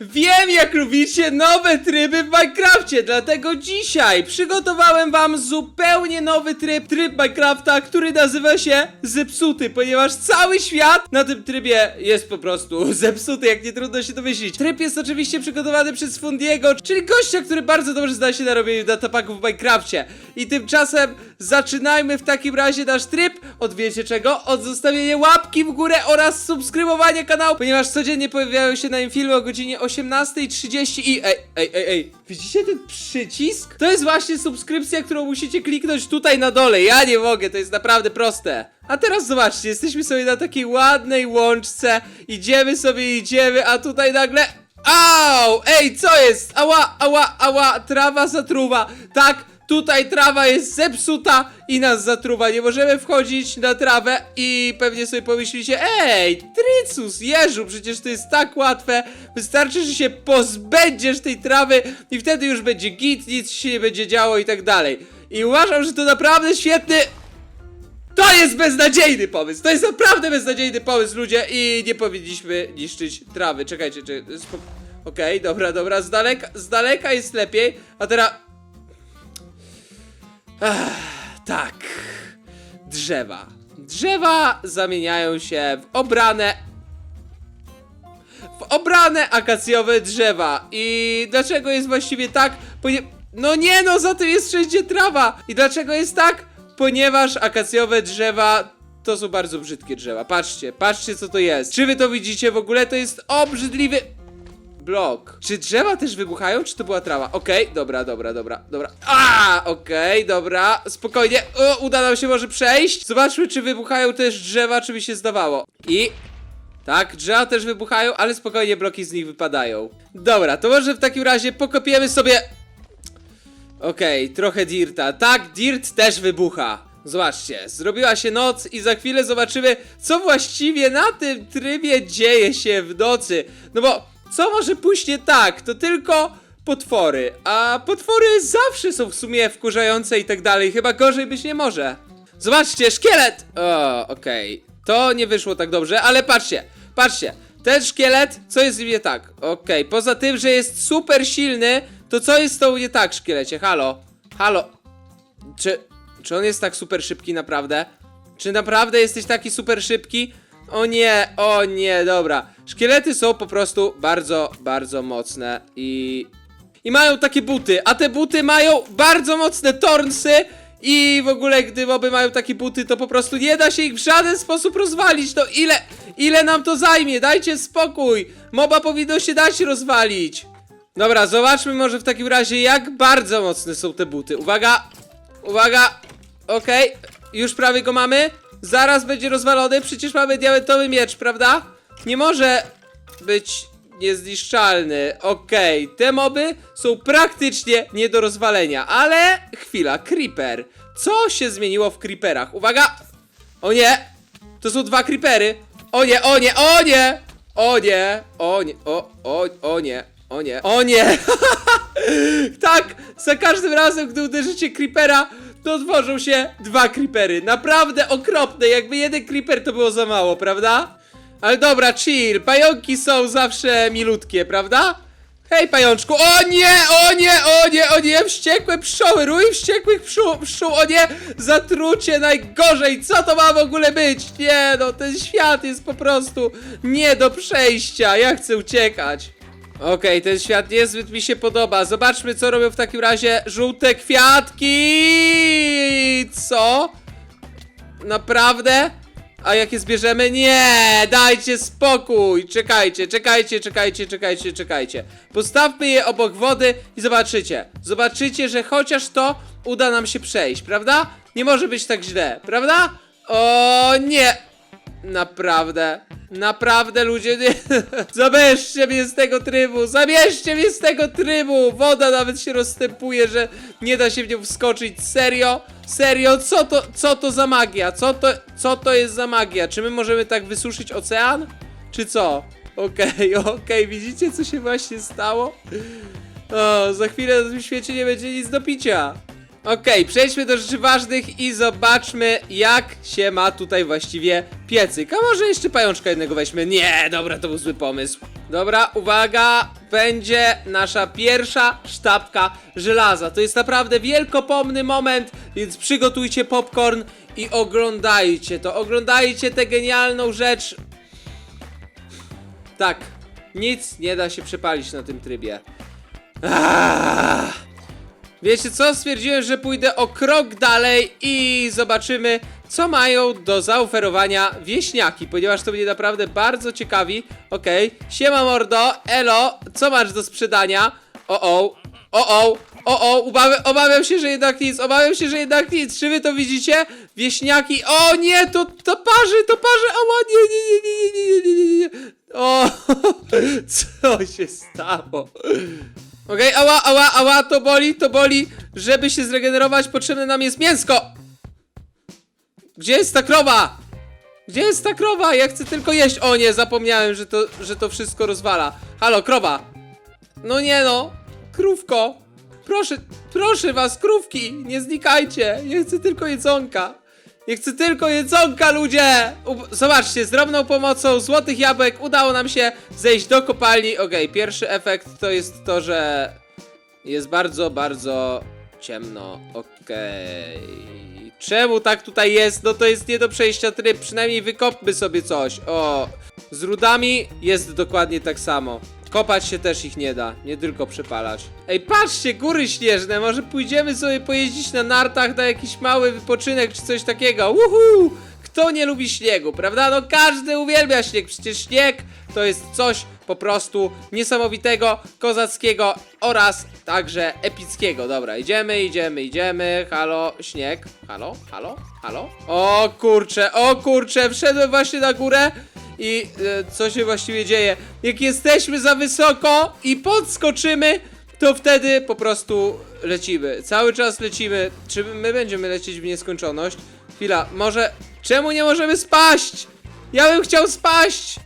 Wiem, jak lubicie nowe tryby w Minecrafcie, dlatego dzisiaj przygotowałem wam zupełnie nowy tryb, tryb Minecrafta, który nazywa się Zepsuty, ponieważ cały świat na tym trybie jest po prostu zepsuty, jak nie trudno się domyślić. Tryb jest oczywiście przygotowany przez Fundiego, czyli gościa, który bardzo dobrze zna się na robieniu datapaków w Minecrafcie. I tymczasem zaczynajmy w takim razie nasz tryb od wiecie czego? Od zostawienia łapki w górę oraz subskrybowania kanału, ponieważ codziennie pojawiają się na nim filmy o godzinie 18.30 i ej, ej, ej, ej, widzicie ten przycisk? To jest właśnie subskrypcja, którą musicie kliknąć tutaj na dole, ja nie mogę, to jest naprawdę proste. A teraz zobaczcie, jesteśmy sobie na takiej ładnej łączce, idziemy sobie, idziemy, a tutaj nagle... Au! Ej, co jest? Ała, ała, ała, trawa zatruwa. Tak, tutaj trawa jest zepsuta i nas zatruwa. Nie możemy wchodzić na trawę i pewnie sobie pomyślicie, ej, Tricus, Jeżu, przecież to jest tak łatwe. Wystarczy, że się pozbędziesz tej trawy i wtedy już będzie git, nic się nie będzie działo i tak dalej. I uważam, że to naprawdę świetny... To jest beznadziejny pomysł! To jest naprawdę beznadziejny pomysł, ludzie, i nie powinniśmy niszczyć trawy. Czekajcie, czy. Okej, dobra, dobra, z daleka, z daleka jest lepiej, a teraz. Ach, tak. Drzewa. Drzewa zamieniają się w obrane. W obrane akacjowe drzewa. I dlaczego jest właściwie tak? Ponie... No nie no, za tym jest wszędzie trawa. I dlaczego jest tak? Ponieważ akacjowe drzewa to są bardzo brzydkie drzewa. Patrzcie, patrzcie co to jest. Czy wy to widzicie w ogóle? To jest obrzydliwy blok. Czy drzewa też wybuchają, czy to była trawa? Okej, dobra, dobra, dobra, dobra. A, okej, dobra, spokojnie. O, uda nam się może przejść. Zobaczmy, czy wybuchają też drzewa, czy mi się zdawało. I tak, drzewa też wybuchają, ale spokojnie bloki z nich wypadają. Dobra, to może w takim razie pokopiemy sobie. Okej, trochę dirta. Tak, dirt też wybucha. Zobaczcie, zrobiła się noc i za chwilę zobaczymy, co właściwie na tym trybie dzieje się w nocy. No bo co może pójść nie tak? To tylko potwory, a potwory zawsze są w sumie wkurzające i tak dalej. Chyba gorzej być nie może. Zobaczcie, szkielet! O, okej. To nie wyszło tak dobrze, ale patrzcie, patrzcie. Ten szkielet, co jest nim nie tak? Okej, poza tym, że jest super silny, to co jest tą nie tak, szkielecie? Halo? Halo? Czy, czy on jest tak super szybki naprawdę? Czy naprawdę jesteś taki super szybki? O nie, o nie, dobra. Szkielety są po prostu bardzo, bardzo mocne i... I mają takie buty, a te buty mają bardzo mocne tornsy i w ogóle gdy moby mają takie buty, to po prostu nie da się ich w żaden sposób rozwalić. To ile, ile nam to zajmie? Dajcie spokój. Moba powinno się dać rozwalić. Dobra, zobaczmy może w takim razie jak bardzo mocne są te buty. Uwaga, uwaga, okej, już prawie go mamy. Zaraz będzie rozwalony, przecież mamy diamentowy miecz, prawda? Nie może być niezniszczalny. Okej, te moby są praktycznie nie do rozwalenia, ale chwila, creeper. Co się zmieniło w creeperach? Uwaga! O nie! To są dwa creepery. O nie, o nie, o nie! O nie, o nie, o, o, o nie, o nie, o nie! tak, za każdym razem, gdy uderzycie creepera, to tworzą się dwa creepery. Naprawdę okropne, jakby jeden creeper to było za mało, prawda? Ale dobra, chill, pająki są zawsze milutkie, prawda? Hej, pajączku, o nie, o nie, o nie, o nie, wściekłe pszczoły, rój wściekłych pszczół, pszczół, o nie, zatrucie najgorzej, co to ma w ogóle być? Nie, no, ten świat jest po prostu nie do przejścia, ja chcę uciekać. Okej, ten świat niezbyt mi się podoba. Zobaczmy, co robią w takim razie żółte kwiatki. Co? Naprawdę? A jak je zbierzemy? Nie! Dajcie spokój! Czekajcie, czekajcie, czekajcie, czekajcie, czekajcie. Postawmy je obok wody i zobaczycie. Zobaczycie, że chociaż to uda nam się przejść, prawda? Nie może być tak źle, prawda? O nie! Naprawdę, naprawdę ludzie, nie. Zabierzcie mnie z tego trybu, zabierzcie mnie z tego trybu! Woda nawet się rozstępuje, że nie da się w nią wskoczyć. Serio? Serio? Co to, co to za magia? Co to, co to jest za magia? Czy my możemy tak wysuszyć ocean? Czy co? Okej, okej, widzicie co się właśnie stało? O, za chwilę na tym świecie nie będzie nic do picia. Okej, przejdźmy do rzeczy ważnych i zobaczmy, jak się ma tutaj właściwie piecyk. A może jeszcze pajączka jednego weźmy? Nie, dobra, to był zły pomysł. Dobra, uwaga, będzie nasza pierwsza sztabka żelaza. To jest naprawdę wielkopomny moment, więc przygotujcie popcorn i oglądajcie to. Oglądajcie tę genialną rzecz. Tak, nic nie da się przepalić na tym trybie. Aaaa. Wiecie co? Stwierdziłem, że pójdę o krok dalej i zobaczymy, co mają do zaoferowania wieśniaki, ponieważ to mnie naprawdę bardzo ciekawi. Okej, siema mordo, elo, co masz do sprzedania? O o, o o, o o, obawiam, obawiam się, że jednak nic, obawiam się, że jednak nic. Czy wy to widzicie? Wieśniaki, o nie, to, to parzy, to parzy, o nie, nie, nie, nie, nie, nie, nie, nie, nie. O, co się stało? Okej, ała, ała, ała, to boli, to boli. Żeby się zregenerować, potrzebne nam jest mięsko. Gdzie jest ta krowa? Gdzie jest ta krowa? Ja chcę tylko jeść. O nie, zapomniałem, że to, że to wszystko rozwala. Halo, krowa. No nie no, krówko. Proszę, proszę was, krówki, nie znikajcie. Ja chcę tylko jedzonka. Ja chcę tylko jedzonka, ludzie! U- Zobaczcie, z drobną pomocą złotych jabłek udało nam się zejść do kopalni. Okej, pierwszy efekt to jest to, że jest bardzo, bardzo ciemno. Okej. Czemu tak tutaj jest? No to jest nie do przejścia tryb. Przynajmniej wykopmy sobie coś. O, z rudami jest dokładnie tak samo. Kopać się też ich nie da, nie tylko przepalać. Ej, patrzcie, góry śnieżne, może pójdziemy sobie pojeździć na nartach na jakiś mały wypoczynek czy coś takiego. Uhu! Kto nie lubi śniegu, prawda? No każdy uwielbia śnieg, przecież śnieg to jest coś po prostu niesamowitego, kozackiego oraz także epickiego. Dobra, idziemy, idziemy, idziemy. Halo, śnieg. Halo, halo, halo. O kurcze, o kurcze, wszedłem właśnie na górę. I e, co się właściwie dzieje? Jak jesteśmy za wysoko i podskoczymy, to wtedy po prostu lecimy. Cały czas lecimy. Czy my będziemy lecieć w nieskończoność? Chwila, może. Czemu nie możemy spaść? Ja bym chciał spaść!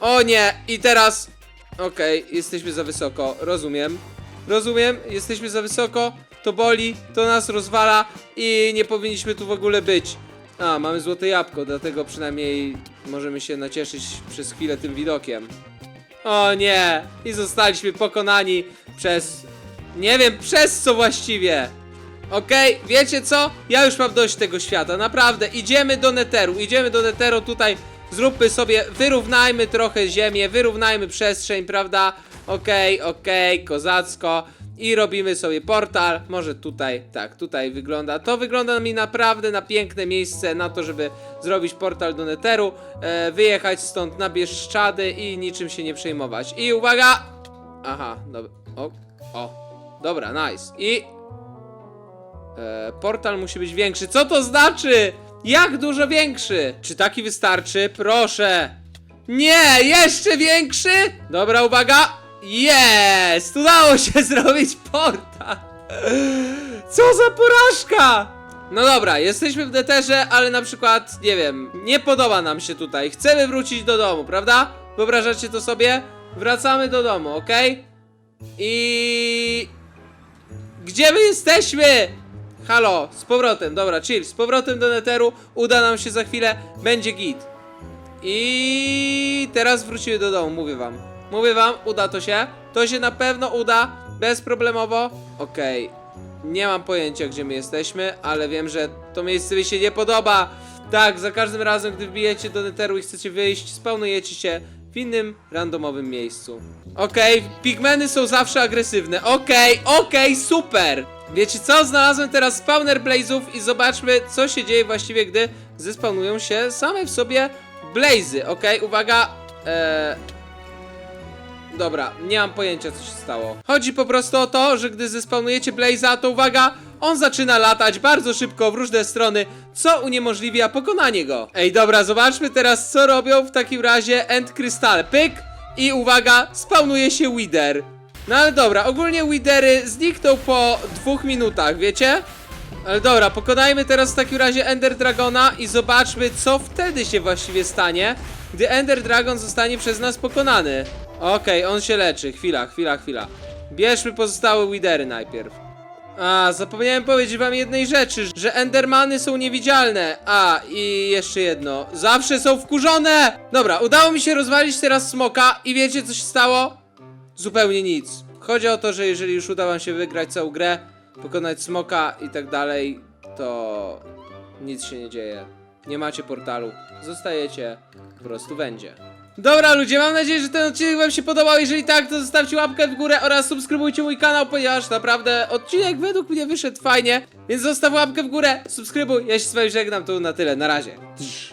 O nie, i teraz. Okej, jesteśmy za wysoko, rozumiem. Rozumiem, jesteśmy za wysoko, to boli, to nas rozwala i nie powinniśmy tu w ogóle być. A, mamy złote jabłko, dlatego przynajmniej możemy się nacieszyć przez chwilę tym widokiem. O nie! I zostaliśmy pokonani przez... Nie wiem, przez co właściwie! Okej, wiecie co? Ja już mam dość tego świata, naprawdę. Idziemy do Netheru, idziemy do Netheru tutaj. Zróbmy sobie, wyrównajmy trochę ziemię, wyrównajmy przestrzeń, prawda? Okej, okej, kozacko. I robimy sobie portal. Może tutaj, tak, tutaj wygląda. To wygląda mi naprawdę na piękne miejsce na to, żeby zrobić portal do Netheru. E, wyjechać stąd na Bieszczady i niczym się nie przejmować. I uwaga! Aha, dobra. O, o. Dobra, nice. I E, portal musi być większy. Co to znaczy? Jak dużo większy? Czy taki wystarczy? Proszę. Nie, jeszcze większy? Dobra, uwaga. Jest! Udało się zrobić portal. Co za porażka! No dobra, jesteśmy w deterze, ale na przykład, nie wiem, nie podoba nam się tutaj. Chcemy wrócić do domu, prawda? Wyobrażacie to sobie? Wracamy do domu, ok? I... Gdzie my jesteśmy? Halo, z powrotem, dobra, chill, z powrotem do Netheru, uda nam się za chwilę, będzie git. I teraz wrócimy do domu, mówię wam. Mówię wam, uda to się. To się na pewno uda, bezproblemowo. Okej, nie mam pojęcia, gdzie my jesteśmy, ale wiem, że to miejsce mi się nie podoba. Tak, za każdym razem, gdy wbijecie do Netheru i chcecie wyjść, spełnujecie się w innym randomowym miejscu. Okej, pigmeny są zawsze agresywne. Okej, okej, super! Wiecie co? Znalazłem teraz spawner blazów i zobaczmy, co się dzieje właściwie, gdy zespawnują się same w sobie blazy. Okej, uwaga. Eee... Dobra, nie mam pojęcia, co się stało. Chodzi po prostu o to, że gdy zespawnujecie blaza, to uwaga, on zaczyna latać bardzo szybko w różne strony, co uniemożliwia pokonanie go. Ej, dobra, zobaczmy teraz, co robią w takim razie End Crystal. Pyk! I uwaga, spawnuje się Wither. No ale dobra, ogólnie Withery znikną po dwóch minutach, wiecie? Ale dobra, pokonajmy teraz w takim razie Ender Dragona i zobaczmy, co wtedy się właściwie stanie, gdy Ender Dragon zostanie przez nas pokonany. Okej, on się leczy. Chwila, chwila, chwila. Bierzmy pozostałe Withery najpierw. A, zapomniałem powiedzieć wam jednej rzeczy, że Endermany są niewidzialne. A, i jeszcze jedno. Zawsze są wkurzone! Dobra, udało mi się rozwalić teraz smoka i wiecie co się stało? zupełnie nic. Chodzi o to, że jeżeli już uda wam się wygrać całą grę, pokonać smoka i tak dalej, to nic się nie dzieje. Nie macie portalu, zostajecie po prostu będzie. Dobra ludzie, mam nadzieję, że ten odcinek wam się podobał. Jeżeli tak, to zostawcie łapkę w górę oraz subskrybujcie mój kanał, ponieważ naprawdę odcinek według mnie wyszedł fajnie. Więc zostaw łapkę w górę, subskrybuj. Ja się z wami żegnam, to na tyle, na razie.